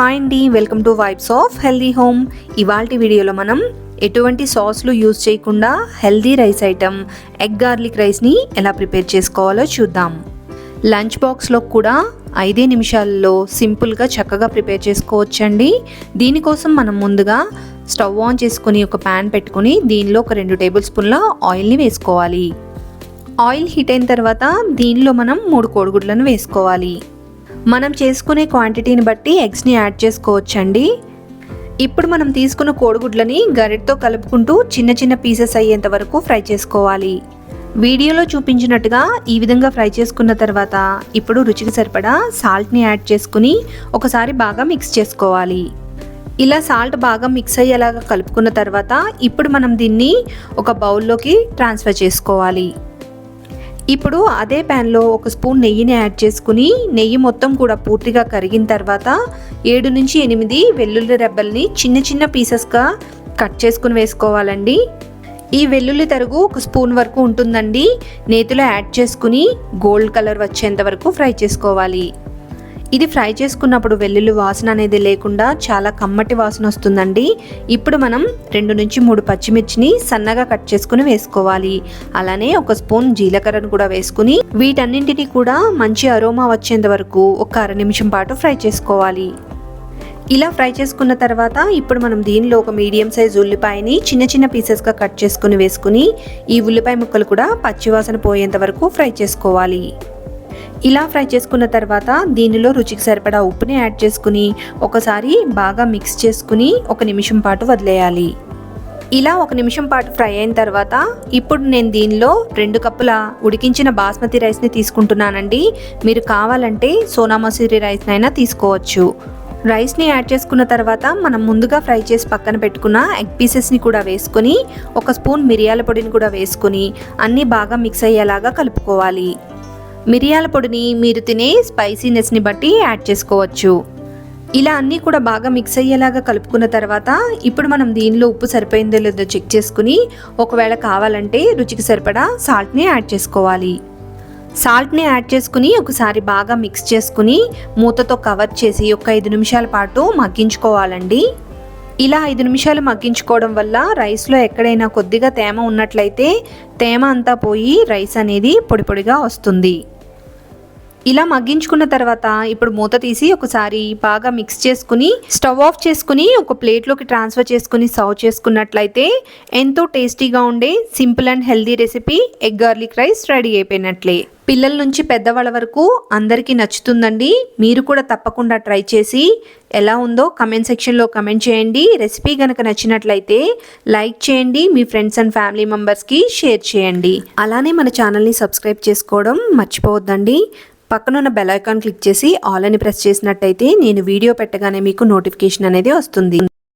Hi అండి welcome to vibes of healthy home ఇవాల్టి వీడియోలో మనం ఎటువంటి సాస్లు యూజ్ చేయకుండా healthy rice item egg garlic రైస్ని ఎలా ప్రిపేర్ చేసుకోవాలో చూద్దాం. లంచ్ బాక్స్లో కూడా ఐదే నిమిషాల్లో సింపుల్గా చక్కగా ప్రిపేర్ చేసుకోవచ్చండి. దీనికోసం మనం ముందుగా స్టవ్ ఆన్ చేసుకొని ఒక ప్యాన్ పెట్టుకొని దీనిలో ఒక రెండు టేబుల్ స్పూన్ల ఆయిల్ని వేసుకోవాలి. ఆయిల్ హీట్ అయిన తర్వాత దీనిలో మనం మూడు కోడిగుడ్లను వేసుకోవాలి. మనం చేసుకునే క్వాంటిటీని బట్టి ఎగ్స్ని యాడ్ చేసుకోవచ్చండి. ఇప్పుడు మనం తీసుకున్న కోడిగుడ్లని గరిటతో కలుపుకుంటూ చిన్న చిన్న పీసెస్ అయ్యేంత వరకు ఫ్రై చేసుకోవాలి. వీడియోలో చూపించినట్టుగా ఈ విధంగా ఫ్రై చేసుకున్న తర్వాత ఇప్పుడు రుచికి సరిపడా సాల్ట్ని యాడ్ చేసుకుని ఒకసారి బాగా మిక్స్ చేసుకోవాలి. ఇలా సాల్ట్ బాగా మిక్స్ అయ్యేలాగా కలుపుకున్న తర్వాత ఇప్పుడు మనం దీన్ని ఒక బౌల్లోకి ట్రాన్స్ఫర్ చేసుకోవాలి. ఇప్పుడు అదే ప్యాన్లో ఒక స్పూన్ నెయ్యిని యాడ్ చేసుకుని నెయ్యి మొత్తం కూడా పూర్తిగా కరిగిన తర్వాత ఏడు నుంచి ఎనిమిది వెల్లుల్లి రెబ్బల్ని చిన్న చిన్న పీసెస్గా కట్ చేసుకుని వేసుకోవాలండి. ఈ వెల్లుల్లి తరుగు ఒక స్పూన్ వరకు ఉంటుందండి. నేతిలో యాడ్ చేసుకుని గోల్డ్ కలర్ వచ్చేంత వరకు ఫ్రై చేసుకోవాలి. ఇది ఫ్రై చేసుకున్నప్పుడు వెల్లుల్లి వాసన అనేది లేకుండా చాలా కమ్మటి వాసన వస్తుందండి. ఇప్పుడు మనం రెండు నుంచి మూడు పచ్చిమిర్చిని సన్నగా కట్ చేసుకుని వేసుకోవాలి. అలానే ఒక స్పూన్ జీలకర్రను కూడా వేసుకుని వీటన్నింటినీ కూడా మంచి అరోమా వచ్చేంత వరకు ఒక అర నిమిషం పాటు ఫ్రై చేసుకోవాలి. ఇలా ఫ్రై చేసుకున్న తర్వాత ఇప్పుడు మనం దీనిలో ఒక మీడియం సైజ్ ఉల్లిపాయని చిన్న చిన్న పీసెస్గా కట్ చేసుకుని వేసుకుని ఈ ఉల్లిపాయ ముక్కలు కూడా పచ్చివాసన పోయేంత వరకు ఫ్రై చేసుకోవాలి. ఇలా ఫ్రై చేసుకున్న తర్వాత దీనిలో రుచికి సరిపడా ఉప్పుని యాడ్ చేసుకుని ఒకసారి బాగా మిక్స్ చేసుకుని ఒక నిమిషం పాటు వదిలేయాలి. ఇలా ఒక నిమిషం పాటు ఫ్రై అయిన తర్వాత ఇప్పుడు నేను దీనిలో రెండు కప్పుల ఉడికించిన బాస్మతి రైస్ని తీసుకుంటున్నానండి. మీరు కావాలంటే సోనా మసూరి రైస్ని అయినా తీసుకోవచ్చు. రైస్ని యాడ్ చేసుకున్న తర్వాత మనం ముందుగా ఫ్రై చేసి పక్కన పెట్టుకున్న ఎగ్ పీసెస్ని కూడా వేసుకొని ఒక స్పూన్ మిరియాల పొడిని కూడా వేసుకొని అన్నీ బాగా మిక్స్ అయ్యేలాగా కలుపుకోవాలి. మిరియాల పొడిని మీరు తినే స్పైసీనెస్ని బట్టి యాడ్ చేసుకోవచ్చు. ఇలా అన్నీ కూడా బాగా మిక్స్ అయ్యేలాగా కలుపుకున్న తర్వాత ఇప్పుడు మనం దీనిలో ఉప్పు సరిపోయిందో లేదో చెక్ చేసుకుని ఒకవేళ కావాలంటే రుచికి సరిపడా సాల్ట్ని యాడ్ చేసుకోవాలి. సాల్ట్ని యాడ్ చేసుకుని ఒకసారి బాగా మిక్స్ చేసుకుని మూతతో కవర్ చేసి ఒక ఐదు నిమిషాల పాటు మగ్గించుకోవాలండి. ఇలా ఐదు నిమిషాలు మగ్గించుకోవడం వల్ల రైస్లో ఎక్కడైనా కొద్దిగా తేమ ఉన్నట్లయితే తేమ అంతా పోయి రైస్ అనేది పొడి పొడిగా వస్తుంది. ఇలా మగ్గించుకున్న తర్వాత ఇప్పుడు మూత తీసి ఒకసారి బాగా మిక్స్ చేసుకుని స్టవ్ ఆఫ్ చేసుకుని ఒక ప్లేట్లోకి ట్రాన్స్ఫర్ చేసుకుని సర్వ్ చేసుకున్నట్లయితే ఎంతో టేస్టీగా ఉండే simple and healthy recipe egg garlic rice ready అయిపోయినట్లే. పిల్లల నుంచి పెద్దవాళ్ళ వరకు అందరికీ నచ్చుతుందండి. మీరు కూడా తప్పకుండా ట్రై చేసి ఎలా ఉందో కమెంట్ సెక్షన్లో కమెంట్ చేయండి. రెసిపీ కనుక నచ్చినట్లయితే లైక్ చేయండి. మీ ఫ్రెండ్స్ అండ్ ఫ్యామిలీ మెంబర్స్కి షేర్ చేయండి. అలానే మన ఛానల్ని సబ్స్క్రైబ్ చేసుకోవడం మర్చిపోవద్దండి. పక్కనున్న బెల్ ఐకాన్ క్లిక్ చేసి ఆల్ అని ప్రెస్ చేసినట్టయితే నేను వీడియో పెట్టగానే మీకు నోటిఫికేషన్ అనేది వస్తుంది.